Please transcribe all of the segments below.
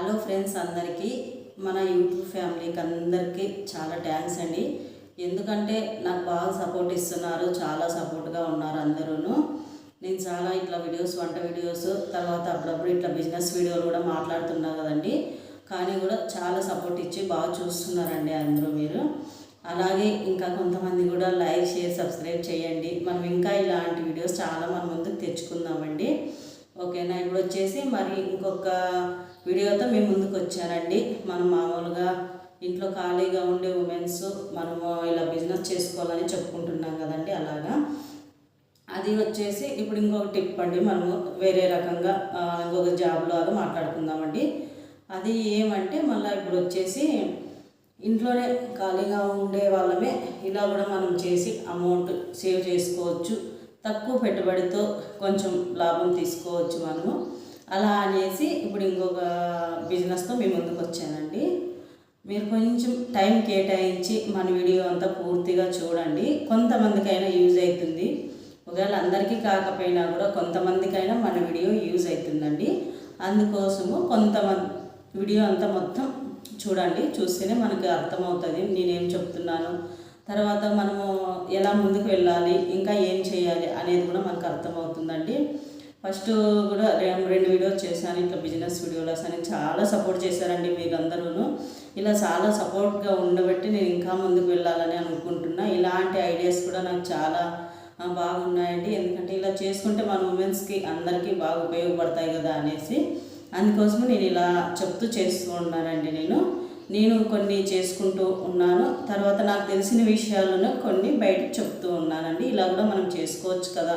Hello friends అందరికీ మన YouTube ఫ్యామిలీకి అందరికీ చాలా థ్యాంక్స్ అండి. ఎందుకంటే నాకు బాగా సపోర్ట్ ఇస్తున్నారు చాలా సపోర్ట్గా ఉన్నారు అందరూ నేను చాలా ఇట్లా వీడియోస్ వంట వీడియోస్ తర్వాత అప్పుడప్పుడు ఇట్లా బిజినెస్ వీడియోలు కూడా మాట్లాడుతున్నా కదండి. కానీ కూడా చాలా సపోర్ట్ ఇచ్చి బాగా చూస్తున్నారండి అందరూ మీరు. అలాగే ఇంకా కొంతమంది కూడా లైక్ షేర్ సబ్స్క్రైబ్ చేయండి. మనం ఇంకా ఇలాంటి వీడియోస్ చాలా మన ముందుకు తెచ్చుకుందామండి. ఓకేనా? ఇప్పుడు వచ్చేసి మరి ఇంకొక వీడియోతో మేము ముందుకు వచ్చానండి. మనం మామూలుగా ఇంట్లో ఖాళీగా ఉండే ఉమెన్స్ మనము ఇలా బిజినెస్ చేసుకోవాలని చెప్పుకుంటున్నాం కదండి అలాగా. అది వచ్చేసి ఇప్పుడు ఇంకొక టిప్ అండి. మనము వేరే రకంగా ఇంకొక జాబ్ లాగా మాట్లాడుకుందామండి. అది ఏమంటే మళ్ళీ ఇప్పుడు వచ్చేసి ఇంట్లోనే ఖాళీగా ఉండే వాళ్ళమే ఇలా కూడా మనం చేసి అమౌంట్ సేవ్ చేసుకోవచ్చు. తక్కువ పెట్టుబడితో కొంచెం లాభం తీసుకోవచ్చు మనము. అలా అనేసి ఇప్పుడు ఇంకొక బిజినెస్తో మీ ముందుకు వచ్చానండి. మీరు కొంచెం టైం కేటాయించి మన వీడియో అంతా పూర్తిగా చూడండి. కొంతమందికైనా యూజ్ అవుతుంది. ఒకవేళ అందరికీ కాకపోయినా కూడా కొంతమందికైనా మన వీడియో యూజ్ అవుతుందండి. అందుకోసము కొంతమంది వీడియో అంతా మొత్తం చూడండి. చూస్తేనే మనకి అర్థమవుతుంది. నేనేం చెప్తున్నాను? తర్వాత మనము ఎలా ముందుకు వెళ్ళాలి ఇంకా ఏం చేయాలి అనేది కూడా మనకు అర్థమవుతుందండి. ఫస్ట్ కూడా రెండు రెండు వీడియోస్ చేశాను ఇట్లా బిజినెస్ వీడియోస్ అని చాలా సపోర్ట్ చేశారండి మీరందరూ ఇలా చాలా సపోర్ట్గా ఉండబట్టి నేను ఇంకా ముందుకు వెళ్ళాలని అనుకుంటున్నా. ఇలాంటి ఐడియాస్ కూడా నాకు చాలా బాగున్నాయండి. ఎందుకంటే ఇలా చేసుకుంటే మన ఉమెన్స్కి అందరికీ బాగా ఉపయోగపడతాయి కదా అనేసి. అందుకోసం నేను ఇలా చెప్తూ చేస్తూ ఉన్నానండి నేను. నేను కొన్ని చేసుకుంటూ ఉన్నాను. తర్వాత నాకు తెలిసిన విషయాలను కొన్ని బయటకు చెప్తూ ఉన్నానండి. ఇలా కూడా మనం చేసుకోవచ్చు కదా.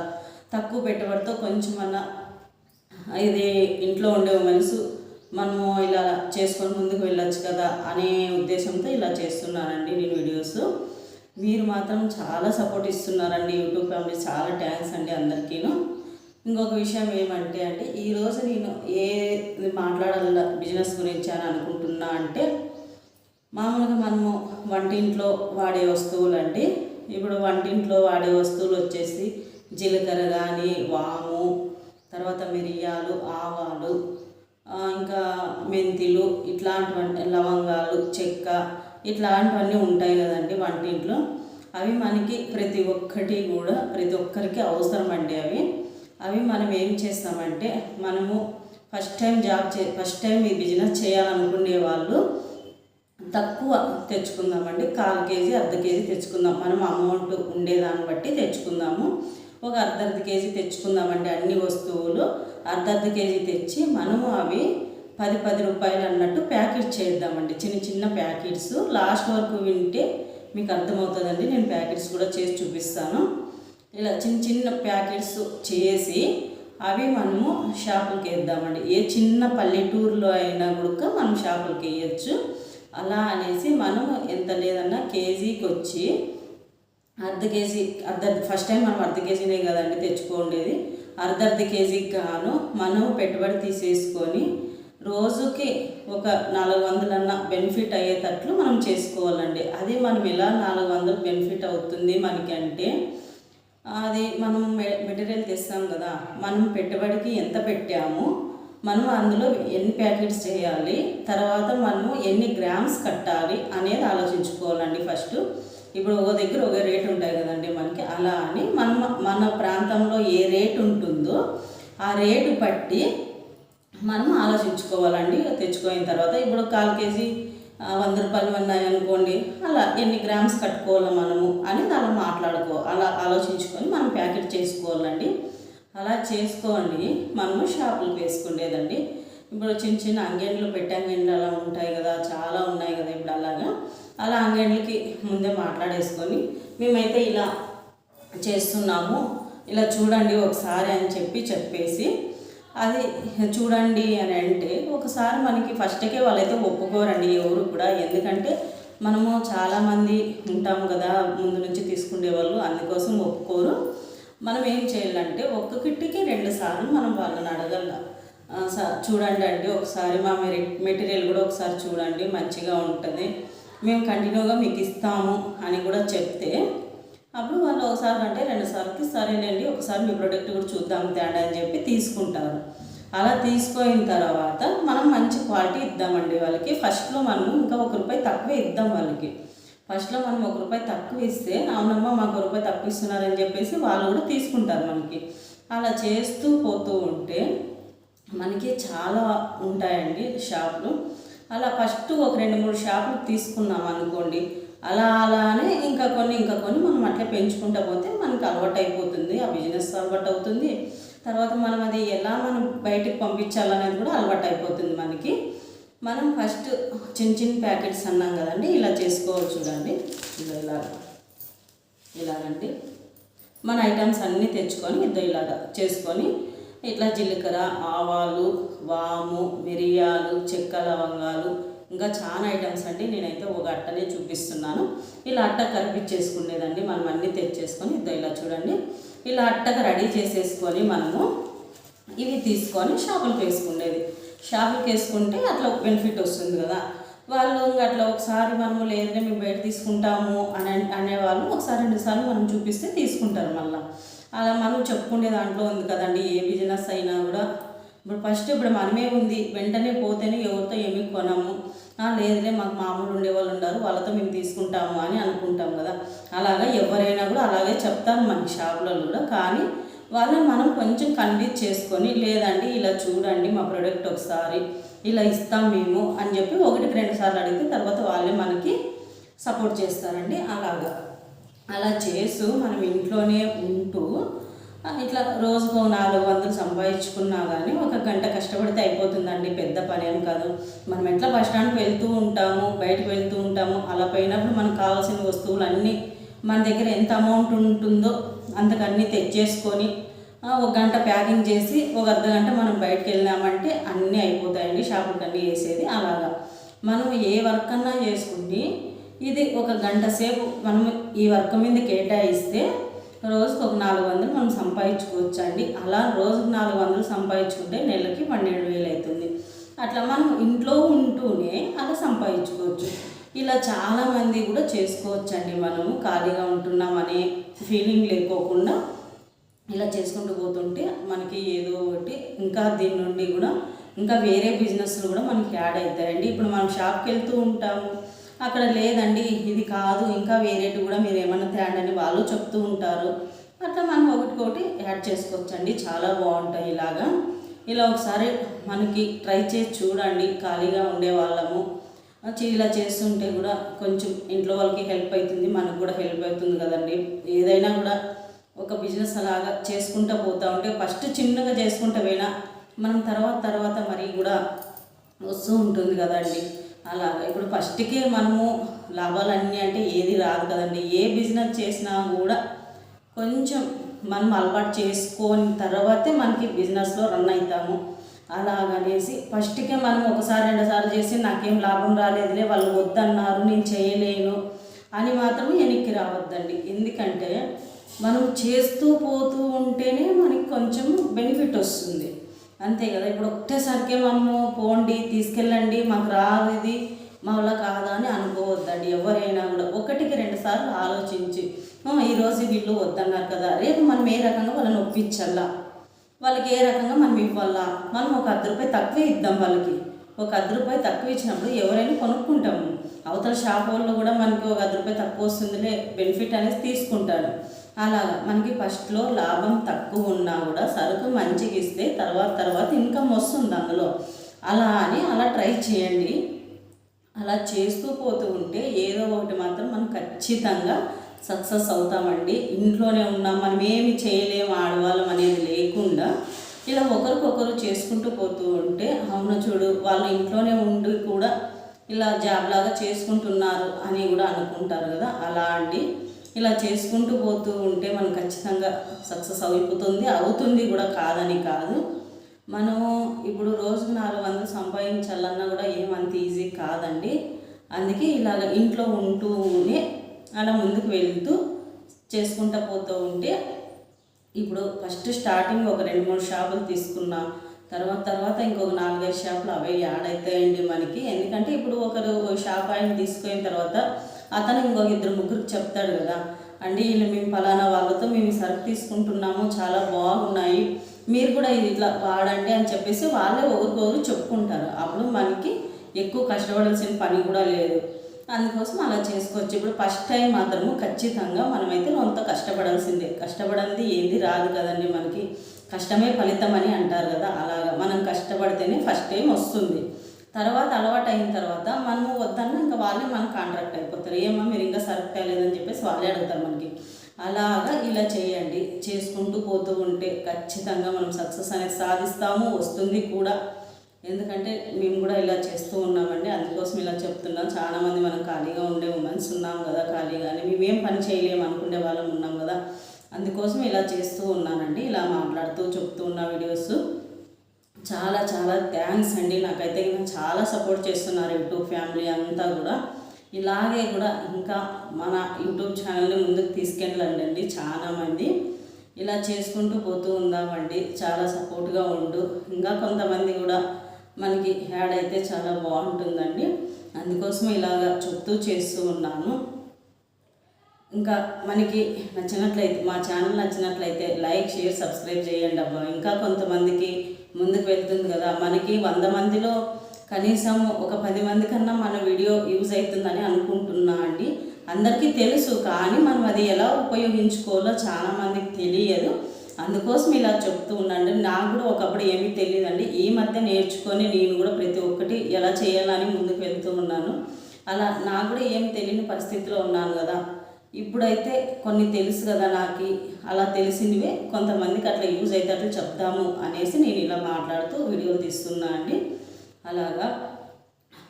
తక్కువ పెట్టుబడితో కొంచెం మన ఇది ఇంట్లో ఉండే మనసు మనము ఇలా చేసుకొని ముందుకు వెళ్ళొచ్చు కదా అనే ఉద్దేశంతో ఇలా చేస్తున్నానండి నేను వీడియోస్. మీరు మాత్రం చాలా సపోర్ట్ ఇస్తున్నారండి యూట్యూబ్ ఫ్యామిలీ. చాలా థ్యాంక్స్ అండి అందరికీను. ఇంకొక విషయం ఏమంటే అంటే ఈరోజు నేను ఏ మాట్లాడాల బిజినెస్ గురించి అని అనుకుంటున్నా అంటే మామూలుగా మనము వంటింట్లో వాడే వస్తువులు అండి ఇప్పుడు వంటింట్లో వాడే వస్తువులు వచ్చేసి జీలకర్ర కానీ వాము తర్వాత మిరియాలు ఆవాలు ఇంకా మెంతిలు ఇట్లాంటివన్నీ లవంగాలు చెక్క ఇట్లాంటివన్నీ ఉంటాయి కదండి వంటింట్లో. అవి మనకి ప్రతి ఒక్కటి కూడా ప్రతి ఒక్కరికి అవసరం అండి అవి. అవి మనం ఏం చేస్తామంటే మనము ఫస్ట్ టైం జాబ్ చే ఫస్ట్ టైం ఈ బిజినెస్ చేయాలనుకునే వాళ్ళు తక్కువ తెచ్చుకుందామండి. కాల్ కేజీ అర్ధ కేజీ తెచ్చుకుందాం. మనం అమౌంట్ ఉండేదాన్ని బట్టి తెచ్చుకుందాము. ఒక అర్ధ అర్ధ కేజీ తెచ్చుకుందామండి అన్ని వస్తువులు. అర్ధ అర్ధ కేజీ తెచ్చి మనము అవి పది పది రూపాయలు అన్నట్టు ప్యాకెట్ చేద్దామండి. చిన్న చిన్న ప్యాకెట్స్. లాస్ట్ వరకు వింటే మీకు అర్థమవుతుందండి. నేను ప్యాకెట్స్ కూడా చేసి చూపిస్తాను. ఇలా చిన్న చిన్న ప్యాకెట్స్ చేసి అవి మనము షాపులకి వేద్దామండి. ఏ చిన్న పల్లెటూరులో అయినా కూడా మనం షాపులకి వేయచ్చు. అలా అనేసి మనం ఎంత లేదన్నా కేజీకి వచ్చి అర్ధ కేజీ అర్ధ ఫస్ట్ టైం మనం అర్ధ కేజీనే కదండి తెచ్చుకోండేది. అర్ధ అర్ధ కేజీకి గాను మనం పెట్టుబడి తీసేసుకొని రోజుకి ఒక నాలుగు వందలన్నా బెనిఫిట్ అయ్యేటట్లు మనం చేసుకోవాలండి. అది మనం ఎలా నాలుగు వందలు బెనిఫిట్ అవుతుంది మనకి అంటే అది మనం మెటీరియల్ తెస్తాం కదా మనం పెట్టుబడికి ఎంత పెట్టాము మనం అందులో ఎన్ని ప్యాకెట్స్ చేయాలి తర్వాత మనము ఎన్ని గ్రామ్స్ కట్టాలి అనేది ఆలోచించుకోవాలండి ఫస్ట్. ఇప్పుడు ఒక దగ్గర ఒక రేట్ ఉంటాయి కదండి మనకి అలా అని మనం మన ప్రాంతంలో ఏ రేట్ ఉంటుందో ఆ రేటు బట్టి మనం ఆలోచించుకోవాలండి. తెచ్చుకోయిన తర్వాత ఇప్పుడు కాల్ కేజీ వంద రూపాయలు ఉన్నాయి అనుకోండి అలా ఎన్ని గ్రామ్స్ కట్టుకోవాలి మనము అని అలా మాట్లాడుకో అలా ఆలోచించుకొని మనం ప్యాకెట్ చేసుకోవాలండి. అలా చేసుకోండి. మనము షాపులకు వేసుకునేదండి. ఇప్పుడు చిన్న చిన్న అంగెండ్లు పెట్టంగిండ్లు అలా ఉంటాయి కదా చాలా ఉన్నాయి కదా ఇప్పుడు అలాగా. అలా అంగెండ్లకి ముందే మాట్లాడేసుకొని మేమైతే ఇలా చేస్తున్నాము. ఇలా చూడండి ఒకసారి అని చెప్పి చెప్పేసి అది చూడండి అని అంటే ఒకసారి మనకి ఫస్ట్కే వాళ్ళైతే ఒప్పుకోరండి ఎవరు కూడా. ఎందుకంటే మనము చాలామంది ఉంటాము కదా ముందు నుంచి తీసుకునే వాళ్ళు అందుకోసం ఒప్పుకోరు. మనం ఏం చేయాలంటే ఒక్క కిట్టికి రెండు సార్లు మనం వాళ్ళని అడగల. స- చూడండి అండి ఒకసారి మా మెటీరియల్ కూడా ఒకసారి చూడండి మంచిగా ఉంటుంది. మేము కంటిన్యూగా మీకు ఇస్తాము అని కూడా చెప్తే అప్పుడు వాళ్ళు ఒకసారి అంటే రెండు సార్లకి సరేనండి ఒకసారి మీ ప్రొడక్ట్ కూడా చూద్దాం తేడా అని చెప్పి తీసుకుంటారు. అలా తీసుకున్న తర్వాత మనం మంచి క్వాలిటీ ఇద్దామండి వాళ్ళకి. ఫస్ట్లో మనం ఇంకా ఒక రూపాయి తక్కువ ఇద్దాం వాళ్ళకి. ఫస్ట్లో మనం ఒక రూపాయి తక్కువ ఇస్తే అవునమ్మా మాకు ఒక రూపాయి తక్కువ ఇస్తున్నారని చెప్పేసి వాళ్ళు కూడా తీసుకుంటారు మనకి. అలా చేస్తూ పోతూ ఉంటే మనకి చాలా ఉంటాయండి షాపులు. అలా ఫస్ట్ ఒక రెండు మూడు షాపులు తీసుకున్నాం అనుకోండి అలా అలానే ఇంకా కొన్ని ఇంకా కొన్ని మనం అట్లా పెంచుకుంటా పోతే మనకి అలవాటు అయిపోతుంది ఆ బిజినెస్ అలవాటు అవుతుంది. తర్వాత మనం అది ఎలా మనం బయటకు పంపించాలనేది కూడా అలవాటు అయిపోతుంది మనకి. మనం ఫస్ట్ చిన్న చిన్న ప్యాకెట్స్ అన్నాం కదండి ఇలా చేసుకోవాలి చూడండి. ఇలా ఇలాగ. ఇలాగండి. మన ఐటమ్స్ అన్నీ తెచ్చుకొని ఇద్దరు ఇలాగా చేసుకొని ఇట్లా జీలకర్ర ఆవాలు వాము మిరియాలు చెక్క లవంగాలు ఇంకా చాలా ఐటమ్స్ అండి. నేనైతే ఒక అట్టనే చూపిస్తున్నాను. ఇలా అట్ట కరిపించేసుకునేదండి. మనం అన్నీ తెచ్చేసుకొని ఇద్దరు ఇలా చూడండి. ఇలా అట్టగా రెడీ చేసేసుకొని మనము ఇవి తీసుకొని షాపులకు వేసుకునేది. షాపులకి వేసుకుంటే అట్లా ఒక బెనిఫిట్ వస్తుంది కదా. వాళ్ళు ఇంకా అట్లా ఒకసారి మనము లేదంటే మేము బయట తీసుకుంటాము అని అనేవాళ్ళు ఒకసారి రెండుసార్లు మనం చూపిస్తే తీసుకుంటారు మళ్ళీ. అలా మనం చెప్పుకునే దాంట్లో ఉంది కదండి ఏ బిజినెస్ అయినా కూడా. ఇప్పుడు ఫస్ట్ ఇప్పుడు మనమే ఉంది వెంటనే పోతేనే ఎవరితో ఏమి కొనము. లేదులే మాకు మామూలు ఉండేవాళ్ళు ఉన్నారు వాళ్ళతో మేము తీసుకుంటాము అని అనుకుంటాం కదా. అలాగా ఎవరైనా కూడా అలాగే చెప్తారు మన షాపులలో కూడా. కానీ వాళ్ళని మనం కొంచెం కన్విన్స్ చేసుకొని లేదండి ఇలా చూడండి మా ప్రోడక్ట్ ఒకసారి ఇలా ఇస్తాం మేము అని చెప్పి ఒకటికి రెండు సార్లు అడిగితే తర్వాత వాళ్ళే మనకి సపోర్ట్ చేస్తారండి అలాగా. అలా చేస్తూ మనం ఇంట్లోనే ఉంటూ ఇట్లా రోజుకు నాలుగు వందలు సంపాదించుకున్నా కానీ ఒక గంట కష్టపడితే అయిపోతుందండి పెద్ద పని ఏం కాదు. మనం ఎట్లా బస్ స్టాండ్కి వెళ్తూ ఉంటాము బయటకు వెళ్తూ ఉంటాము అలా పోయినప్పుడు మనకు కావాల్సిన వస్తువులు అన్నీ మన దగ్గర ఎంత అమౌంట్ ఉంటుందో అంతకన్నీ తెచ్చేసుకొని ఒక గంట ప్యాకింగ్ చేసి ఒక అర్ధ గంట మనం బయటకు వెళ్ళామంటే అన్నీ అయిపోతాయండి. షాపులకు అన్నీ వేసేది అలాగా. మనం ఏ వర్క్ అన్నా చేసుకుని ఇది ఒక గంట సేపు మనం ఈ వర్క్ మీద కేటాయిస్తే రోజుకు ఒక నాలుగు వందలు మనం సంపాదించుకోవచ్చు అండి అలా రోజుకు నాలుగు వందలు సంపాదించుకుంటే నెలకి పన్నెండు వేలు అవుతుంది. అట్లా మనం ఇంట్లో ఉంటూనే అలా సంపాదించుకోవచ్చు. ఇలా చాలామంది కూడా చేసుకోవచ్చండి. మనము ఖాళీగా ఉంటున్నామనే ఫీలింగ్ లేకోకుండా ఇలా చేసుకుంటూ పోతుంటే మనకి ఏదో ఒకటి ఇంకా దీని నుండి కూడా ఇంకా వేరే బిజినెస్లు కూడా మనకి యాడ్ అవుతాయండి. ఇప్పుడు మనం షాప్కి వెళ్తూ ఉంటాము అక్కడ లేదండి ఇది కాదు ఇంకా వేరేటి కూడా మీరు ఏమన్నా అని వాళ్ళు చెప్తూ ఉంటారు. అట్లా మనం ఒకటికొకటి యాడ్ చేసుకోవచ్చండి. చాలా బాగుంటాయి ఇలాగా. ఇలా ఒకసారి మనకి ట్రై చేసి చూడండి. ఖాళీగా ఉండే వాళ్ళము. ఇలా చేస్తుంటే కూడా కొంచెం ఇంట్లో వాళ్ళకి హెల్ప్ అవుతుంది మనకు కూడా హెల్ప్ అవుతుంది కదండి. ఏదైనా కూడా ఒక బిజినెస్ అలాగా చేసుకుంటూ పోతూ ఉంటే ఫస్ట్ చిన్నగా చేసుకుంటూ పోయినా మనం తర్వాత తర్వాత మరి కూడా వస్తూ ఉంటుంది కదండి. అలాగా ఇప్పుడు ఫస్ట్కే మనము లాభాలన్నీ అంటే ఏది రాదు కదండి. ఏ బిజినెస్ చేసినా కూడా కొంచెం మనం అలవాటు చేసుకొని తర్వాతే మనకి బిజినెస్లో రన్ అవుతాము. అలాగనేసి ఫస్ట్కే మనం ఒకసారి రెండుసార్లు చేసి నాకేం లాభం రాలేదులే వాళ్ళు వద్దన్నారు నేను చేయలేను అని మాత్రం వెనక్కి రావద్దండి. ఎందుకంటే మనం చేస్తూ పోతూ ఉంటేనే మనకి కొంచెం బెనిఫిట్ వస్తుంది. అంతే కదా ఇప్పుడు ఒకటేసరికి మనము పోండి తీసుకెళ్ళండి మాకు రాదు ఇది మా వల్ల కాదా అని అనుకోవద్దండి ఎవరైనా కూడా. ఒకటికి రెండు సార్లు ఆలోచించి ఈరోజు వీళ్ళు వద్దన్నారు కదా రేపు మనం ఏ రకంగా వాళ్ళని ఒప్పించాలా వాళ్ళకి ఏ రకంగా మనం ఇవ్వాలా? మనం ఒక అర్ధ రూపాయి తక్కువ ఇద్దాం వాళ్ళకి. ఒక అర్ధ రూపాయి తక్కువ ఇచ్చినప్పుడు ఎవరైనా కొనుక్కుంటాము. అవతల షాప్ వాళ్ళు కూడా మనకి ఒక అర్ధ రూపాయి తక్కువ వస్తుందిలే బెనిఫిట్ అనేది తీసుకుంటాడు అలాగా మనకి ఫస్ట్లో లాభం తక్కువ ఉన్నా కూడా సరుకు మంచిగా ఇస్తే తర్వాత తర్వాత ఇన్కమ్ వస్తుంది అందులో. అలా అని అలా ట్రై చేయండి. అలా చేస్తూ పోతూ ఉంటే ఏదో ఒకటి మాత్రం మనం ఖచ్చితంగా సక్సెస్ అవుతామండి. ఇంట్లోనే ఉన్నాం మనం ఏమి చేయలేము ఆడవాళ్ళం అనేది లేకుండా ఇలా ఒకరికొకరు చేసుకుంటూ పోతూ ఉంటే అవును చూడు వాళ్ళు ఇంట్లోనే ఉండి కూడా ఇలా జాబ్ లాగా చేసుకుంటున్నారు అని కూడా అనుకుంటారు కదా. అలా అండి ఇలా చేసుకుంటూ పోతూ ఉంటే మనం ఖచ్చితంగా సక్సెస్ అయిపోతుంది అవుతుంది కూడా కాదని కాదు. మనము ఇప్పుడు రోజుకు నాలుగు వందలు సంపాదించాలన్నా కూడా ఏమంత ఈజీ కాదండి. అందుకే ఇలాగ ఇంట్లో ఉంటూనే అలా ముందుకు వెళ్తూ చేసుకుంటూ పోతూ ఉంటే ఇప్పుడు ఫస్ట్ స్టార్టింగ్ ఒక రెండు మూడు షాపులు తీసుకున్నా. తర్వాత తర్వాత ఇంకొక నాలుగైదు షాపులు అవే యాడ్ అవుతాయండి మనకి. ఎందుకంటే ఇప్పుడు ఒకరు షాప్ ఆయన తీసుకున్న తర్వాత అతను ఇంకొక ఇద్దరు ముగ్గురికి చెప్తాడు కదా అండి వీళ్ళు మేము ఫలానా వాళ్ళతో మేము సరుకు తీసుకుంటున్నాము చాలా బాగున్నాయి. మీరు కూడా ఇది ఇట్లా వాడండి అని చెప్పేసి వాళ్ళే ఒకరికొకరు చెప్పుకుంటారు. అప్పుడు మనకి ఎక్కువ కష్టపడాల్సిన పని కూడా లేదు. అందుకోసం అలా చేసుకోవచ్చు. ఇప్పుడు ఫస్ట్ టైం మాత్రము ఖచ్చితంగా మనమైతే కొంత కష్టపడాల్సిందే. కష్టపడంది ఏది? రాదు కదండి మనకి. కష్టమే ఫలితం అని అంటారు కదా అలాగా. మనం కష్టపడితేనే ఫస్ట్ టైం వస్తుంది. తర్వాత అలవాటు అయిన తర్వాత మనము వద్దన్న ఇంకా వాళ్ళే మన కాంట్రాక్ట్ అయిపోతారు. ఏమో మీరు ఇంకా సరుకు అయ్యలేదని చెప్పేసి వాళ్ళే అడుగుతారు మనకి. అలాగా ఇలా చేయండి. చేసుకుంటూ పోతూ ఉంటే ఖచ్చితంగా మనం సక్సెస్ అనేది సాధిస్తాము వస్తుంది కూడా. ఎందుకంటే మేము కూడా ఇలా చేస్తూ ఉన్నామండి. అందుకోసం ఇలా చెప్తున్నాం. చాలామంది మనం ఖాళీగా ఉండే ఉమెన్స్ ఉన్నాం కదా ఖాళీగానే మేమేం పని చేయలేము అనుకునే వాళ్ళం ఉన్నాం కదా. అందుకోసం ఇలా చేస్తూ ఉన్నానండి. ఇలా మాట్లాడుతూ చెప్తూ ఉన్న వీడియోస్. చాలా చాలా థ్యాంక్స్ అండి. నాకైతే చాలా సపోర్ట్ చేస్తున్నారు యూట్యూబ్ ఫ్యామిలీ అంతా కూడా. ఇలాగే కూడా ఇంకా మన యూట్యూబ్ ఛానల్ని ముందుకు తీసుకెళ్ళండి చాలా మంది ఇలా చేసుకుంటూ పోతూ ఉందామండి. చాలా సపోర్ట్గా ఉండు. ఇంకా కొంతమంది కూడా మనకి యాడ్ అయితే చాలా బాగుంటుందండి. అందుకోసం ఇలాగా చెప్తూ చేస్తూ ఉన్నాను. ఇంకా మనకి నచ్చినట్లయితే మా ఛానల్ నచ్చినట్లయితే లైక్ షేర్ సబ్స్క్రైబ్ చేయండి అబ్బా. ఇంకా కొంతమందికి ముందుకు వెళ్తుంది కదా. మనకి వంద మందిలో కనీసం ఒక పది మంది కన్నా మన వీడియో యూజ్ అవుతుందని అనుకుంటున్నా అండి. అందరికీ తెలుసు కానీ మనం అది ఎలా ఉపయోగించుకోవాలో చాలా మందికి తెలియదు. అందుకోసం ఇలా చెప్తూ ఉన్నాండి నాకు కూడా ఒకప్పుడు ఏమీ తెలియదండి. ఈ మధ్య నేర్చుకొని నేను కూడా ప్రతి ఒక్కటి ఎలా చేయాలని ముందుకు వెళ్తూ ఉన్నాను. అలా నాకు కూడా ఏం తెలియని పరిస్థితిలో ఉన్నాను కదా. ఇప్పుడైతే కొన్ని తెలుసు కదా నాకు. అలా తెలిసినవే కొంతమందికి అట్లా యూజ్ అయితే అట్లా చెప్తాము అనేసి నేను ఇలా మాట్లాడుతూ వీడియోలు తీస్తున్నా అండి. అలాగా.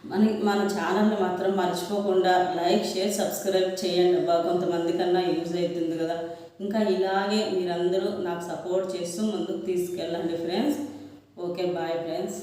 మన మన ఛానల్ని మాత్రం మర్చిపోకుండా లైక్ షేర్ సబ్స్క్రైబ్ చేయండి అబ్బా. కొంతమంది కన్నా యూజ్ అవుతుంది కదా. ఇంకా ఇలాగే మీరందరూ నాకు సపోర్ట్ చేస్తూ ముందుకు తీసుకెళ్ళండి ఫ్రెండ్స్. Okay bye friends.